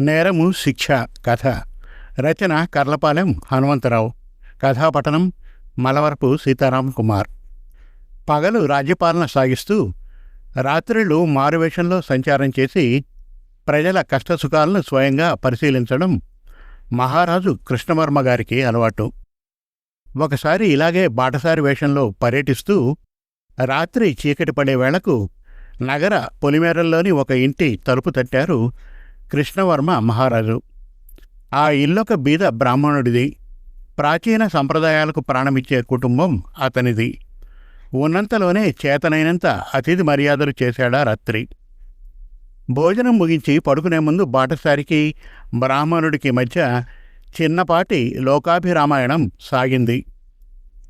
నేరము శిక్ష కథ. రచన కర్లపాలెం హనుమంతరావు. కథాపఠనం మలవరపు సీతారాం కుమార్. పగలు రాజ్యపాలన సాగిస్తూ రాత్రిళ్ళు మారువేషంలో సంచారం చేసి ప్రజల కష్టసుఖాలను స్వయంగా పరిశీలించడం మహారాజు కృష్ణవర్మ గారికి అలవాటు. ఒకసారి ఇలాగే బాటసారి వేషంలో పర్యటిస్తూ రాత్రి చీకటి పడే వేళకు నగర పొలిమేరల్లోని ఒక ఇంటి తలుపు తట్టారు కృష్ణవర్మ మహారాజు. ఆ ఇల్లొక బీద బ్రాహ్మణుడిది. ప్రాచీన సంప్రదాయాలకు ప్రాణమిచ్చే కుటుంబం అతనిది. ఉన్నంతలోనే చేతనైనంత అతిథి మర్యాదలు చేశాడా రాత్రి. భోజనం ముగించి పడుకునే ముందు బాటసారికి బ్రాహ్మణుడికి మధ్య చిన్నపాటి లోకాభిరామాయణం సాగింది.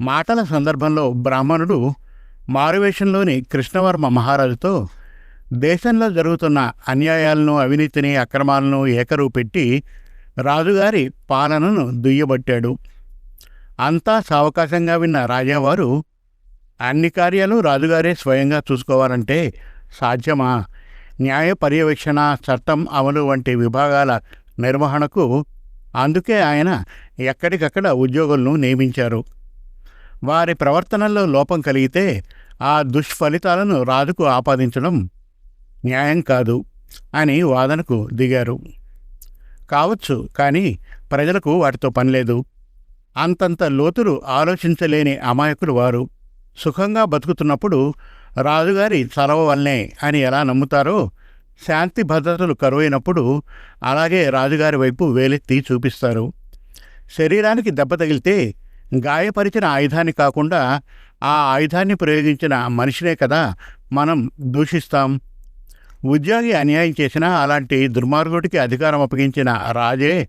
మాటల సందర్భంలో బ్రాహ్మణుడు మారువేషంలోని కృష్ణవర్మ మహారాజుతో దేశంలో జరుగుతున్న అన్యాయాలను అవినీతిని అక్రమాలను ఏకరువు పెట్టి రాజుగారి పాలనను దుయ్యబట్టాడు. అంతా సావకాశంగా విన్న రాజావారు అన్ని కార్యాలు రాజుగారే స్వయంగా చూసుకోవాలంటే సాధ్యమా? న్యాయ పర్యవేక్షణ చట్టం అమలు వంటి విభాగాల నిర్వహణకు అందుకే ఆయన ఎక్కడికక్కడ ఉద్యోగులను నియమించారు. వారి ప్రవర్తనలో లోపం కలిగితే ఆ దుష్ఫలితాలను రాజుకు ఆపాదించడం న్యాయం కాదు అని వాదనకు దిగారు. కావచ్చు కానీ ప్రజలకు వాటితో పనిలేదు అంతంత లోతులు ఆలోచించలేని అమాయకులు వారు. సుఖంగా బతుకుతున్నప్పుడు రాజుగారి చలవ వల్లే అని ఎలా నమ్ముతారో శాంతి భద్రతలు కరువైనప్పుడు అలాగే రాజుగారి వైపు వేలెత్తి చూపిస్తారు. శరీరానికి దెబ్బ తగిలితే గాయపరిచిన ఆయుధాన్ని కాకుండా ఆ ఆయుధాన్ని ప్రయోగించిన మనిషినే కదా మనం దూషిస్తాం. ఉద్యోగి అన్యాయం చేసినా అలాంటి దుర్మార్గుడికి అధికారం అప్పగించిన రాజే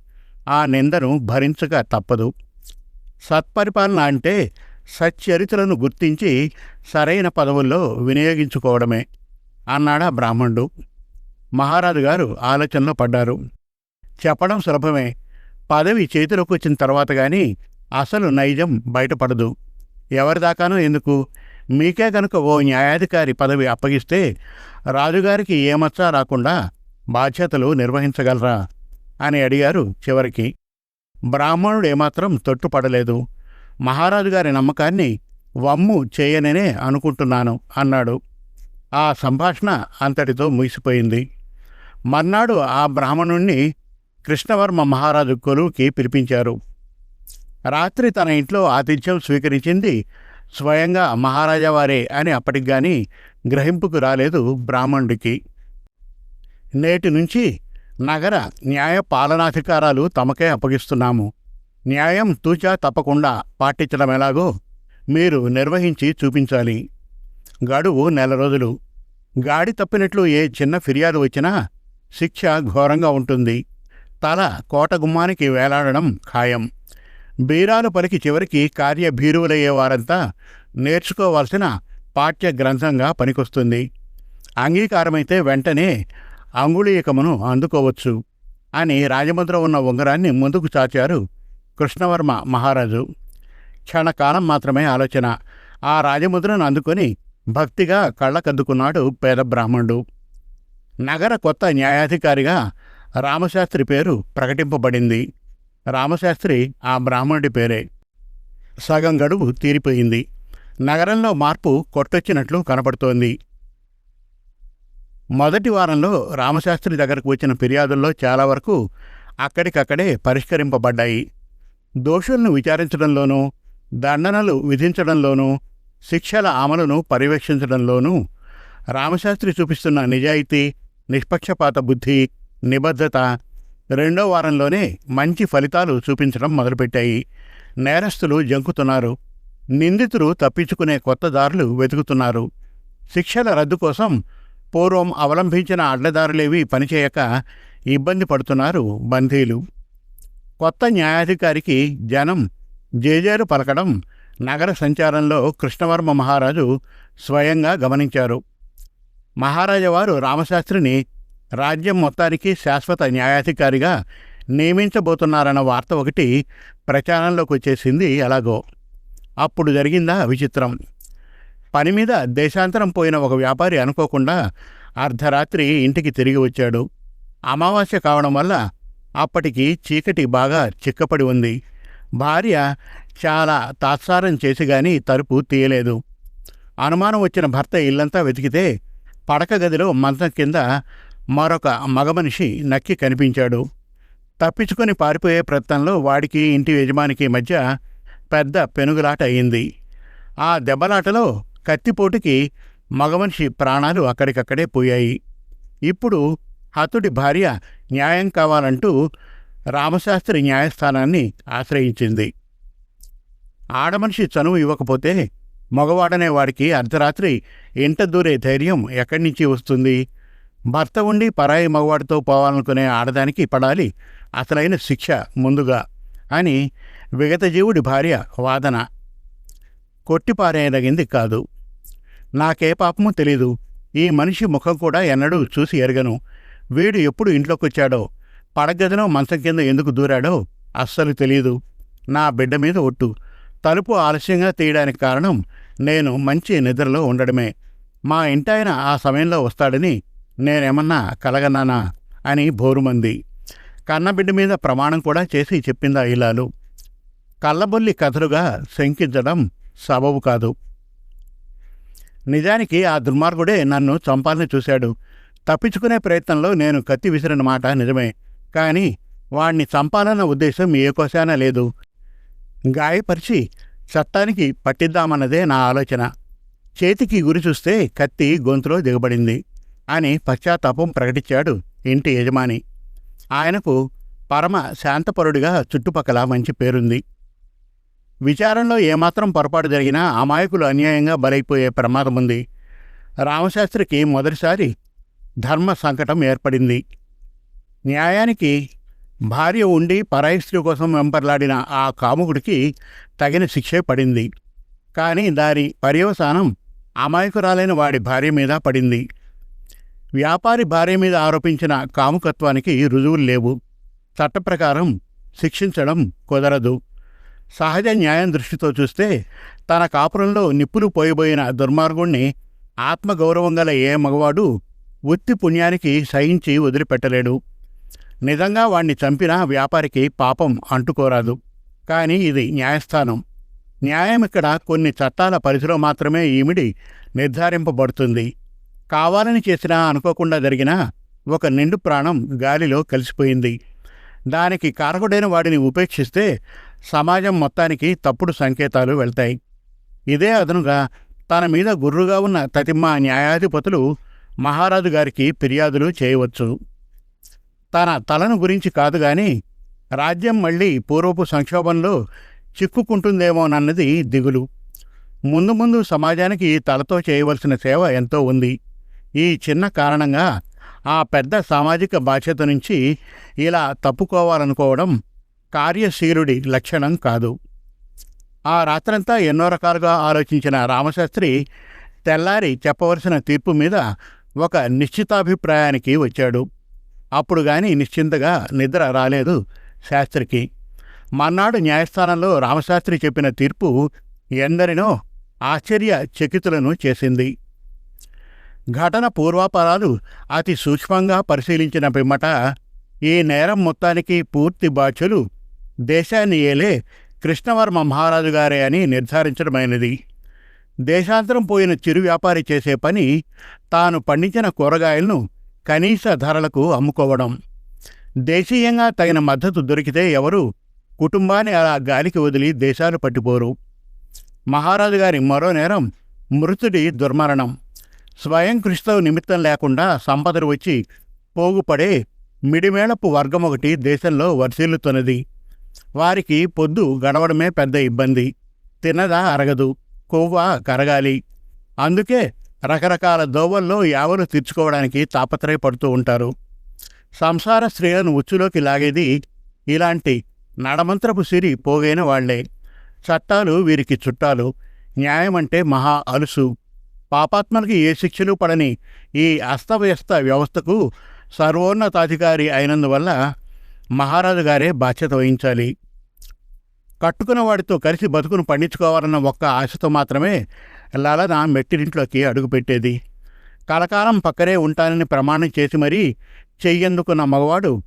ఆ నిందను భరించక తప్పదు. సత్పరిపాలన అంటే సచ్చరిత్రను గుర్తించి సరైన పదవుల్లో వినియోగించుకోవడమే అన్నాడా బ్రాహ్మణుడు. మహారాజు గారు ఆలోచనలో పడ్డారు. చెప్పడం సులభమే. పదవి చేతిలోకి వచ్చిన తర్వాత కానీ అసలు నైజం బయటపడదు. ఎవరిదాకానో ఎందుకు? మీకే కనుక ఓ న్యాయాధికారి పదవి అప్పగిస్తే రాజుగారికి ఏమచ్చా రాకుండా బాధ్యతలు నిర్వహించగలరా? అని అడిగారు చివరికి. బ్రాహ్మణుడు ఏమాత్రం తొట్టుపడలేదు. మహారాజు గారి నమ్మకాన్ని వమ్ము చేయననే అనుకుంటున్నాను అన్నాడు. ఆ సంభాషణ అంతటితో ముగిసిపోయింది. మర్నాడు ఆ బ్రాహ్మణుణ్ణి కృష్ణవర్మ మహారాజు కొలువుకి పిలిపించారు. రాత్రి తన ఇంట్లో ఆతిథ్యం స్వీకరించింది స్వయంగా మహారాజా వారే అని అప్పటికి గాని గ్రహింపుకు రాలేదు బ్రాహ్మణుడికి. నేటి నుంచి నగర న్యాయ పాలనాధికారాలు తమకే అప్పగిస్తున్నాము. న్యాయం తూచా తప్పకుండా పాటించడం ఎలాగో మీరు నిర్వహించి చూపించాలి. గడువు నెల రోజులు. గాడి తప్పినట్లు ఏ చిన్న ఫిర్యాదు వచ్చినా శిక్ష ఘోరంగా ఉంటుంది. తల కోట గుమ్మానికి వేలాడడం ఖాయం. బీరాలు పలికి చివరికి కార్యభీరువులయ్యేవారంతా నేర్చుకోవాల్సిన పాఠ్య గ్రంథంగా పనికొస్తుంది. అంగీకారమైతే వెంటనే అంగుళీయకమును అందుకోవచ్చు అని రాజముద్ర ఉన్న ఉంగరాన్ని ముందుకు చాచారు కృష్ణవర్మ మహారాజు. క్షణకాలం మాత్రమే ఆలోచన. ఆ రాజముద్రను అందుకొని భక్తిగా కళ్ళకద్దుకున్నాడు పేద బ్రాహ్మణుడు. నగర కొత్త న్యాయాధికారిగా రామశాస్త్రి పేరు ప్రకటింపబడింది. రామశాస్త్రి ఆ బ్రాహ్మణుడి పేరే. సగం గడువు తీరిపోయింది. నగరంలో మార్పు కొట్టొచ్చినట్లు కనపడుతోంది. మొదటి వారంలో రామశాస్త్రి దగ్గరకు వచ్చిన ఫిర్యాదుల్లో చాలా వరకు అక్కడికక్కడే పరిష్కరింపబడ్డాయి. దోషులను విచారించడంలోనూ దండనలు విధించడంలోనూ శిక్షల అమలును పర్యవేక్షించడంలోనూ రామశాస్త్రి చూపిస్తున్న నిజాయితీ నిష్పక్షపాత బుద్ధి నిబద్ధత రెండో వారంలోనే మంచి ఫలితాలు చూపించడం మొదలుపెట్టాయి. నేరస్తులు జంకుతున్నారు. నిందితులు తప్పించుకునే కొత్త దారులు వెతుకుతున్నారు. శిక్షల రద్దు కోసం పూర్వం అవలంబించిన అడ్డదారులేవి పనిచేయక ఇబ్బంది పడుతున్నారు బందీలు. కొత్త న్యాయాధికారికి జనం జేజేరు పలకడం నగర సంచారంలో కృష్ణవర్మ మహారాజు స్వయంగా గమనించారు. మహారాజవారు రామశాస్త్రిని రాజ్యం మొత్తానికి శాశ్వత న్యాయాధికారిగా నియమించబోతున్నారన్న వార్త ఒకటి ప్రచారంలోకి వచ్చేసింది ఎలాగో. అప్పుడు జరిగిందా విచిత్రం. పని మీద దేశాంతరం పోయిన ఒక వ్యాపారి అనుకోకుండా అర్ధరాత్రి ఇంటికి తిరిగి వచ్చాడు. అమావాస్య కావడం వల్ల అప్పటికి చీకటి బాగా చిక్కపడి ఉంది. భార్య చాలా తాత్సారం చేసి గాని తలుపు తీయలేదు. అనుమానం వచ్చిన భర్త ఇల్లంతా వెతికితే పడక గదిలో మంచం కింద మరొక మగమనిషి నక్కి కనిపించాడు. తప్పించుకొని పారిపోయే ప్రయత్నంలో వాడికి ఇంటి యజమానికి మధ్య పెద్ద పెనుగులాట అయింది. ఆ దెబ్బలాటలో కత్తిపోటుకి మగమనిషి ప్రాణాలు అక్కడికక్కడే పోయాయి. ఇప్పుడు హతుడి భార్య న్యాయం కావాలంటూ రామశాస్త్రి న్యాయస్థానాన్ని ఆశ్రయించింది. ఆడమనిషి చనువు ఇవ్వకపోతే మగవాడనే వాడికి అర్ధరాత్రి ఇంట దూరే ధైర్యం ఎక్కడి నుంచి వస్తుంది? భర్త ఉండి పరాయి మగవాడితో పోవాలనుకునే ఆడదానికి పడాలి. అసలైన శిక్ష ముందుగా అని విగతజీవుడి భార్య వాదన. కొట్టిపారేయదగింది కాదు. నాకే పాపమో తెలీదు. ఈ మనిషి ముఖం కూడా ఎన్నడూ చూసి ఎరగను. వీడు ఎప్పుడు ఇంట్లోకొచ్చాడో పడగదిలో మంచం కింద ఎందుకు దూరాడో అస్సలు తెలీదు. నా బిడ్డ మీద ఒట్టు. తలుపు ఆలస్యంగా తీయడానికి కారణం నేను మంచి నిద్రలో ఉండడమే. మా ఇంటాయన ఆ సమయంలో వస్తాడని నేనేమన్నా కలగన్నానా? అని భోరుమంది కన్నబిడ్డ మీద ప్రమాణం కూడా చేసి చెప్పిందా ఇలాలు కళ్ళబొల్లి కథలుగా శంకించడం సబబు కాదు. నిజానికి ఆ దుర్మార్గుడే నన్ను చంపాలని చూశాడు. తప్పించుకునే ప్రయత్నంలో నేను కత్తి విసిరిన మాట నిజమే. కానీ వాణ్ణి చంపాలన్న ఉద్దేశం ఏ కోశాన లేదు. గాయపరిచి చట్టానికి పట్టిద్దామన్నదే నా ఆలోచన. చేతికి గురి చూస్తే కత్తి గొంతులో దిగబడింది. అని పశ్చాత్తాపం ప్రకటించాడు ఇంటి యజమాని. ఆయనకు పరమ శాంతపరుడిగా చుట్టుపక్కల మంచి పేరుంది. విచారంలో ఏమాత్రం పొరపాటు జరిగినా అమాయకులు అన్యాయంగా బలైపోయే ప్రమాదం ఉంది రామశాస్త్రికి మొదటిసారి ధర్మ సంకటం ఏర్పడింది. న్యాయానికి భార్య ఉండి పరాయి స్త్రీ కోసం వెంపర్లాడిన ఆ కాముకుడికి తగిన శిక్షే పడింది. కానీ దాని పర్యవసానం అమాయకురాలైన వాడి భార్య మీద పడింది. వ్యాపారి భార్య మీద ఆరోపించిన కాముకత్వానికి రుజువులు లేవు. చట్ట ప్రకారం శిక్షించడం కుదరదు. సహజ న్యాయం దృష్టితో చూస్తే తన కాపురంలో నిప్పులు పోయిపోయిన దుర్మార్గుణ్ణి ఆత్మగౌరవం గల ఏ మగవాడు ఉత్తి పుణ్యానికి సహించి వదిలిపెట్టలేడు. నిజంగా వాణ్ణి చంపినా వ్యాపారికి పాపం అంటుకోరాదు. కానీ ఇది న్యాయస్థానం. న్యాయం ఇక్కడ కొన్ని చట్టాల పరిధిలో మాత్రమే ఈమిడి నిర్ధారింపబడుతుంది. కావాలని చేసినా అనుకోకుండా జరిగినా ఒక నిండు ప్రాణం గాలిలో కలిసిపోయింది. దానికి కారకుడైన వాడిని ఉపేక్షిస్తే సమాజం మొత్తానికి తప్పుడు సంకేతాలు వెళ్తాయి. ఇదే అదనుగా తన మీద గుర్రుగా ఉన్న తతిమ్మ న్యాయాధిపతులు మహారాజు గారికి ఫిర్యాదులు చేయవచ్చు. తన తలను గురించి కాదు గాని రాజ్యం మళ్ళీ పూర్వపు సంక్షోభంలో చిక్కుకుంటుందేమోనన్నది దిగులు. ముందు ముందు సమాజానికి తలతో చేయవలసిన సేవ ఎంతో ఉంది. ఈ చిన్న కారణంగా ఆ పెద్ద సామాజిక బాధ్యత నుంచి ఇలా తప్పుకోవాలనుకోవడం కార్యశీలుడి లక్షణం కాదు. ఆ రాత్రంతా ఎన్నో రకాలుగా ఆలోచించిన రామశాస్త్రి తెల్లారి చెప్పవలసిన తీర్పు మీద ఒక నిశ్చితాభిప్రాయానికి వచ్చాడు. అప్పుడు కానీ నిశ్చింతగా నిద్ర రాలేదు శాస్త్రికి. మర్నాడు న్యాయస్థానంలో రామశాస్త్రి చెప్పిన తీర్పు ఎందరినో ఆశ్చర్య చకితులను చేసింది. ఘటన పూర్వాపరాలు అతి సూక్ష్మంగా పరిశీలించిన పిమ్మట ఈ నేరం మొత్తానికి పూర్తి బాధ్యులు దేశాన్ని ఏలే కృష్ణవర్మ మహారాజు గారే అని నిర్ధారించడమైనది. దేశాంతరం పోయిన చిరు వ్యాపారి చేసే పని తాను పండించిన కూరగాయలను కనీస ధరలకు అమ్ముకోవడం. దేశీయంగా తగిన మద్దతు దొరికితే ఎవరు కుటుంబాన్ని అలా గాలికి వదిలి దేశాలు పట్టిపోరు మహారాజు గారి మరో నేరం మృతుడి దుర్మరణం. స్వయం కృషితో నిమిత్తం లేకుండా సంపదలు వచ్చి పోగుపడే మిడిమేళపు వర్గం ఒకటి దేశంలో వర్సిల్లుతున్నది వారికి పొద్దు గడవడమే పెద్ద ఇబ్బంది. తినదా అరగదు కొవ్వ కరగాలి. అందుకే రకరకాల దోవల్లో యావలు తీర్చుకోవడానికి తాపత్రయపడుతూ ఉంటారు. సంసార స్త్రీలను ఉచ్చులోకి లాగేది ఇలాంటి నడమంత్రపు సిరి పోగైన వాళ్ళే. చట్టాలు వీరికి చుట్టాలు. న్యాయమంటే మహా అలుసు. పాపాత్మలకి ఏ శిక్షలు పడని ఈ అస్తవ్యస్త వ్యవస్థకు సర్వోన్నతాధికారి అయినందువల్ల మహారాజు గారే బాధ్యత వహించాలి. కట్టుకున్న వాడితో కలిసి బతుకును పండించుకోవాలన్న ఒక్క ఆశతో మాత్రమే లలన మెట్టిరింట్లోకి అడుగుపెట్టేది. కలకాలం పక్కనే ఉంటానని ప్రమాణం చేసి మరీ చెయ్యందుకున్న మగవాడు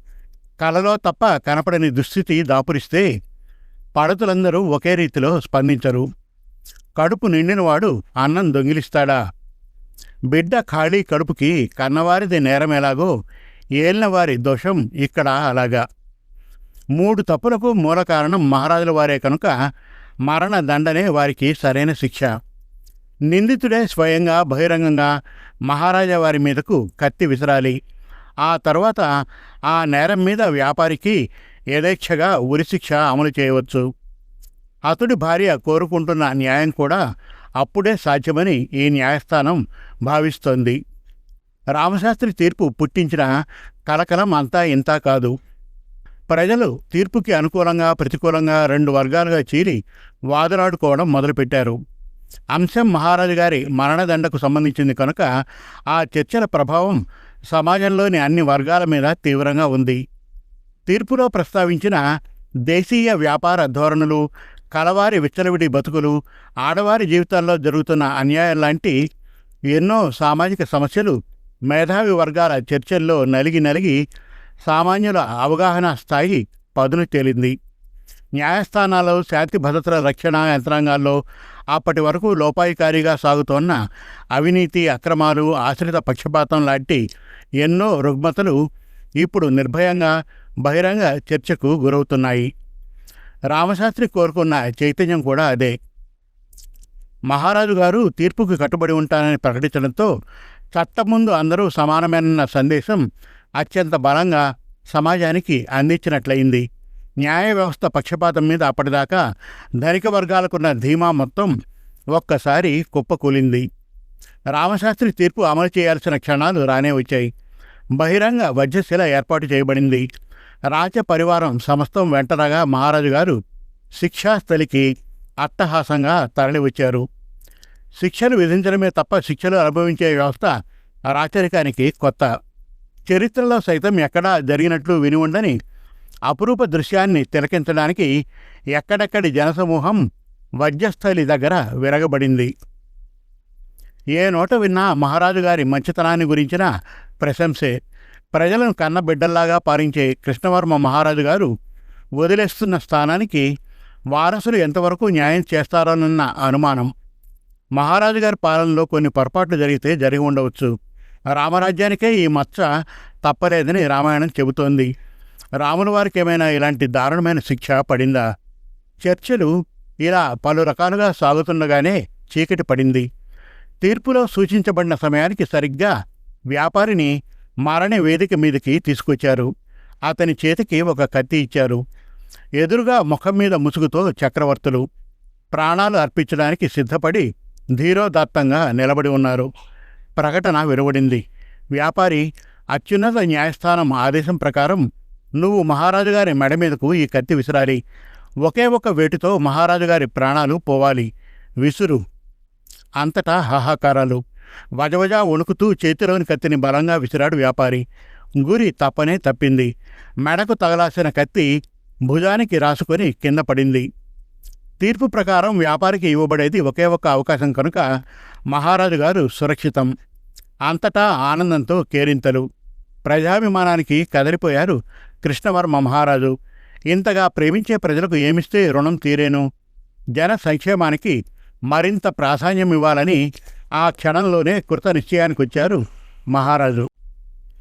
కలలో తప్ప కనపడని దుస్థితి దాపురిస్తే పడతులందరూ ఒకే రీతిలో స్పందించరు. కడుపు నిండినవాడు అన్నం దొంగిలిస్తాడా? బిడ్డ ఖాళీ కడుపుకి కన్నవారిది నేరం ఎలాగో? ఏలినవారి దోషం ఇక్కడ అలాగా. మూడు తప్పులకు మూల కారణం మహారాజుల వారే కనుక మరణ దండనే వారికి సరైన శిక్ష. నిందితుడే స్వయంగా బహిరంగంగా మహారాజా వారి మీదకు కత్తి విసరాలి. ఆ తర్వాత ఆ నేరం మీద వ్యాపారికి యథేచ్ఛగా ఉరిశిక్ష అమలు చేయవచ్చు. అతడి భార్య కోరుకుంటున్న న్యాయం కూడా అప్పుడే సాధ్యమని ఈ న్యాయస్థానం భావిస్తోంది. రామశాస్త్రి తీర్పు పుట్టించిన కలకలం అంతా ఇంతా కాదు. ప్రజలు తీర్పుకి అనుకూలంగా ప్రతికూలంగా రెండు వర్గాలుగా చీరి వాదులాడుకోవడం మొదలుపెట్టారు. అంశం మహారాజు గారి మరణదండకు సంబంధించింది కనుక ఆ చర్చల ప్రభావం సమాజంలోని అన్ని వర్గాల మీద తీవ్రంగా ఉంది. తీర్పులో ప్రస్తావించిన దేశీయ వ్యాపార ధోరణులు కలవారి విచ్చలవిడి బతుకులు ఆడవారి జీవితాల్లో జరుగుతున్న అన్యాయం లాంటి ఎన్నో సామాజిక సమస్యలు మేధావి వర్గాల చర్చల్లో నలిగి నలిగి సామాన్యుల అవగాహన స్థాయి పదును తేలింది. న్యాయస్థానాల్లో శాంతి భద్రతల రక్షణ యంత్రాంగాల్లో అప్పటి వరకు లోపాయికారిగా సాగుతోన్న అవినీతి అక్రమాలు ఆశ్రిత పక్షపాతం లాంటి ఎన్నో రుగ్మతలు ఇప్పుడు నిర్భయంగా బహిరంగ చర్చకు గురవుతున్నాయి. రామశాస్త్రి కోరుకున్న చైతన్యం కూడా అదే. మహారాజు గారు తీర్పుకు కట్టుబడి ఉంటానని ప్రకటించడంతో చట్టం ముందు అందరూ సమానమైన సందేశం అత్యంత బలంగా సమాజానికి అందించినట్లయింది. న్యాయ వ్యవస్థ పక్షపాతం మీద అప్పటిదాకా ధనిక వర్గాలకున్న ధీమా మొత్తం ఒక్కసారి కుప్పకూలింది. రామశాస్త్రి తీర్పు అమలు చేయాల్సిన క్షణాలు రానే వచ్చాయి. బహిరంగ వజ్రశిల ఏర్పాటు చేయబడింది. రాజపరివారం సమస్తం వెంటనగా మహారాజు గారు శిక్షాస్థలికి అట్టహాసంగా తరలివచ్చారు. శిక్షలు విధించడమే తప్ప శిక్షలు అనుభవించే వ్యవస్థ రాచరికానికి కొత్త. చరిత్రలో సైతం ఎక్కడా జరిగినట్లు విని ఉండని అపురూప దృశ్యాన్ని తిలకించడానికి ఎక్కడెక్కడి జనసమూహం వజ్రస్థలి దగ్గర విరగబడింది. ఏ నోట విన్నా మహారాజు గారి మంచితనాన్ని గురించిన ప్రశంసే. ప్రజలను కన్న బిడ్డల్లాగా పాలించే కృష్ణవర్మ మహారాజు గారు వదిలేస్తున్న స్థానానికి వారసులు ఎంతవరకు న్యాయం చేస్తారోనన్న అనుమానం. మహారాజు గారి పాలనలో కొన్ని పొరపాట్లు జరిగితే జరిగి ఉండవచ్చు. రామరాజ్యానికే ఈ మచ్చ తప్పలేదని రామాయణం చెబుతోంది. రాముల వారికి ఏమైనా ఇలాంటి దారుణమైన శిక్ష పడిందా? చర్చలు ఇలా పలు రకాలుగా సాగుతుండగానే చీకటి పడింది. తీర్పులో సూచించబడిన సమయానికి సరిగ్గా వ్యాపారిని మరణి వేదిక మీదకి తీసుకొచ్చారు. అతని చేతికి ఒక కత్తి ఇచ్చారు. ఎదురుగా ముఖం మీద ముసుగుతో చక్రవర్తులు ప్రాణాలు అర్పించడానికి సిద్ధపడి ధీరోదాత్తంగా నిలబడి ఉన్నారు. ప్రకటన వెలువడింది వ్యాపారి అత్యున్నత న్యాయస్థానం ఆదేశం ప్రకారం నువ్వు మహారాజు గారి మెడ మీదకు ఈ కత్తి విసిరాలి. ఒకే ఒక వేటితో మహారాజు గారి ప్రాణాలు పోవాలి. విసురు. అంతటా హాహాకారాలు. వజవజా వణుకుతూ చేతిలోని కత్తిని బలంగా విసిరాడు వ్యాపారి. గురి తప్పనే తప్పింది. మెడకు తగలాసిన కత్తి భుజానికి రాసుకొని కింద పడింది. తీర్పు ప్రకారం వ్యాపారికి ఇవ్వబడేది ఒకే ఒక్క అవకాశం కనుక మహారాజు గారు సురక్షితం. అంతటా ఆనందంతో కేరింతలు. ప్రజాభిమానానికి కదిలిపోయారు కృష్ణవర్మ మహారాజు. ఇంతగా ప్రేమించే ప్రజలకు ఏమిస్తే రుణం తీరేను? జన సంక్షేమానికి మరింత ప్రాధాన్యం ఇవ్వాలని ఆ క్షణంలోనే కృత నిశ్చయానికి వచ్చారు మహారాజు.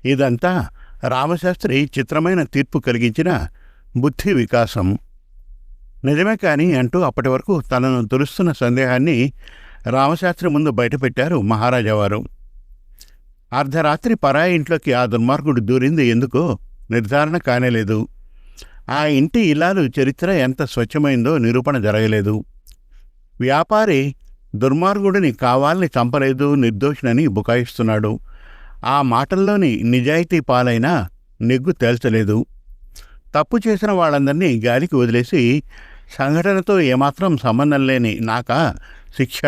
ఇదంతా రామశాస్త్రి చిత్రమైన తీర్పు కలిగించిన బుద్ధి వికాసం. నిజమే కాని అంటూ అప్పటి వరకు తనను తులుస్తున్న సందేహాన్ని రామశాస్త్రి ముందు బయటపెట్టారు మహారాజావారు. అర్ధరాత్రి పరాయి ఇంట్లోకి ఆ దుర్మార్గుడు దూరింది ఎందుకో నిర్ధారణ కానేలేదు. ఆ ఇంటి ఇల్లాలు చరిత్ర ఎంత స్వచ్ఛమైందో నిరూపణ జరగలేదు. వ్యాపారి దుర్మార్గుడిని కావాలని చంపలేదు నిర్దోషినని బుకాయిస్తున్నాడు. ఆ మాటల్లోని నిజాయితీ పాలైన నెగ్గు తేల్చలేదు. తప్పు చేసిన వాళ్ళందరినీ గాలికి వదిలేసి సంఘటనతో ఏమాత్రం సంబంధం లేని నాక శిక్ష?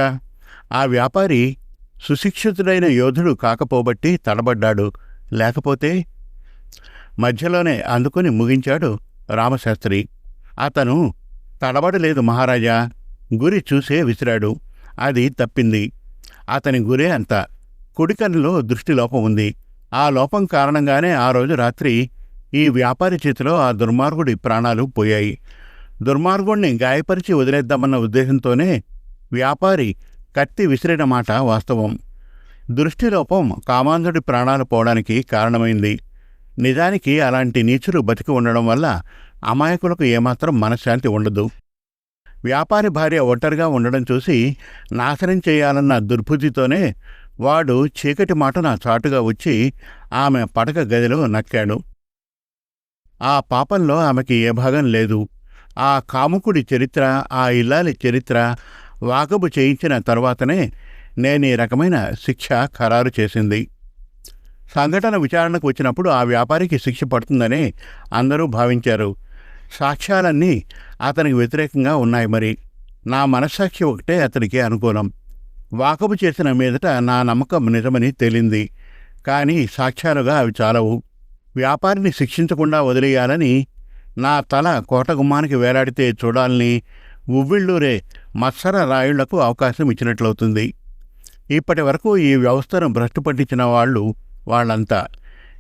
ఆ వ్యాపారి సుశిక్షితుడైన యోధుడు కాకపోబట్టి తడబడ్డాడు. లేకపోతే? మధ్యలోనే అందుకుని ముగించాడు రామశాస్త్రి. అతను తడబడలేదు మహారాజా. గురి చూసే విసిరాడు. అది తప్పింది. అతని గురే అంత. కుడికన్నులో దృష్టి లోపం ఉంది. ఆ లోపం కారణంగానే ఆ రోజు రాత్రి ఈ వ్యాపారి చేతిలో ఆ దుర్మార్గుడి ప్రాణాలు పోయాయి. దుర్మార్గుణ్ణి గాయపరిచి వదిలేద్దామన్న ఉద్దేశంతోనే వ్యాపారి కత్తి విసిరిన మాట వాస్తవం. దృష్టిలోపం కామాంధుడి ప్రాణాలు పోవడానికి కారణమైంది. నిజానికి అలాంటి నీచులు బతికి ఉండడం వల్ల అమాయకులకు ఏమాత్రం మనశ్శాంతి ఉండదు. వ్యాపారి భార్య ఒంటరిగా ఉండడం చూసి నాశనం చేయాలన్న దుర్బుద్ధితోనే వాడు చీకటి మాటన చాటుగా వచ్చి ఆమె పడక గదిలో నక్కాడు. ఆ పాపంలో ఆమెకి ఏ భాగం లేదు. ఆ కాముకుడి చరిత్ర ఆ ఇల్లాలి చరిత్ర వాకబు చేయించిన తర్వాతనే నేను ఈ రకమైన శిక్ష ఖరారు చేసింది. సంఘటన విచారణకు వచ్చినప్పుడు ఆ వ్యాపారికి శిక్ష పడుతుందని అందరూ భావించారు. సాక్ష్యాలన్నీ అతనికి వ్యతిరేకంగా ఉన్నాయి మరి. నా మనస్సాక్షి ఒకటే అతనికి అనుకూలం. వాకబు చేసిన మీదట నా నమ్మకం నిజమని తేలింది. కానీ సాక్ష్యాలుగా అవి చాలవు. వ్యాపారిని శిక్షించకుండా వదిలేయాలని నా తల కోటగుమ్మానికి వేలాడితే చూడాలని ఉవ్విళ్ళూరే మత్సర రాయుళ్ళకు అవకాశం ఇచ్చినట్లవుతుంది. ఇప్పటి వరకు ఈ వ్యవస్థను భ్రష్టు పట్టించిన వాళ్ళు వాళ్ళంతా.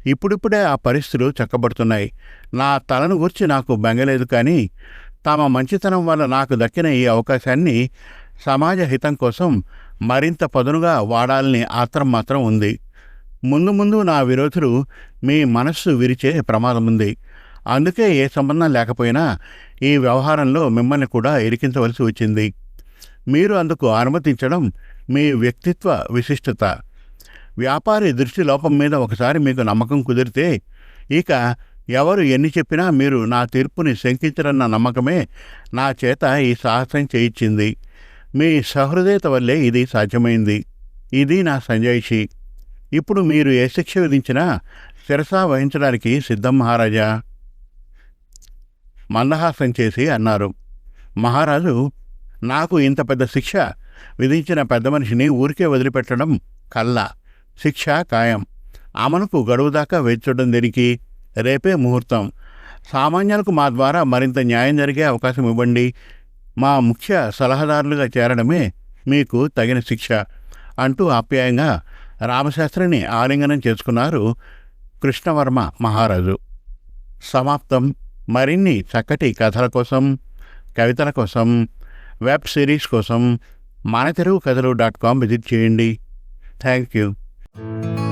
ఇప్పుడిప్పుడే ఆ పరిస్థితులు చక్కబడుతున్నాయి. నా తలను గురించి నాకు బెంగలేదు కానీ తమ మంచితనం వల్ల నాకు దక్కిన ఈ అవకాశాన్ని సమాజ హితం కోసం మరింత పదునుగా వాడాలని ఆత్రం మాత్రం ఉంది. ముందు ముందు నా విరోధులు మీ మనస్సు విరిచే ప్రమాదం ఉంది. అందుకే ఏ సంబంధం లేకపోయినా ఈ వ్యవహారంలో మిమ్మల్ని కూడా ఇరికించవలసి వచ్చింది. మీరు అందుకు అనుమతించడం మీ వ్యక్తిత్వ విశిష్టత. వ్యాపారి దృష్టి లోపం మీద ఒకసారి మీకు నమ్మకం కుదిరితే ఇక ఎవరు ఎన్ని చెప్పినా మీరు నా తీర్పుని శంకించరన్న నమ్మకమే నా చేత ఈ సాహసం చేయించింది. మీ సహృదయత వల్లే ఇది సాధ్యమైంది. ఇది నా సంజాయిషి. ఇప్పుడు మీరు ఏ శిక్ష విధించినా శిరసా వహించడానికి సిద్ధం మహారాజా. మందహాసం చేసి అన్నారు. మహారాజు నాకు ఇంత పెద్ద శిక్ష విధించిన పెద్ద మనిషిని ఊరికే వదిలిపెట్టడం కల్లా. శిక్ష ఖాయం. అమలుకు గడువు దాకా వేచడం దేనికి రేపే ముహూర్తం. సామాన్యులకు మా ద్వారా మరింత న్యాయం జరిగే అవకాశం ఇవ్వండి. మా ముఖ్య సలహాదారులుగా చేరడమే మీకు తగిన శిక్ష అంటూ ఆప్యాయంగా రామశాస్త్రిని ఆలింగనం చేసుకున్నారు కృష్ణవర్మ మహారాజు. సమాప్తం. మరిన్ని చక్కటి కథల కోసం కవితల కోసం వెబ్ సిరీస్ కోసం మన తెలుగు కథలు డాట్ కామ్ విజిట్ చేయండి. Thank you. Thank you.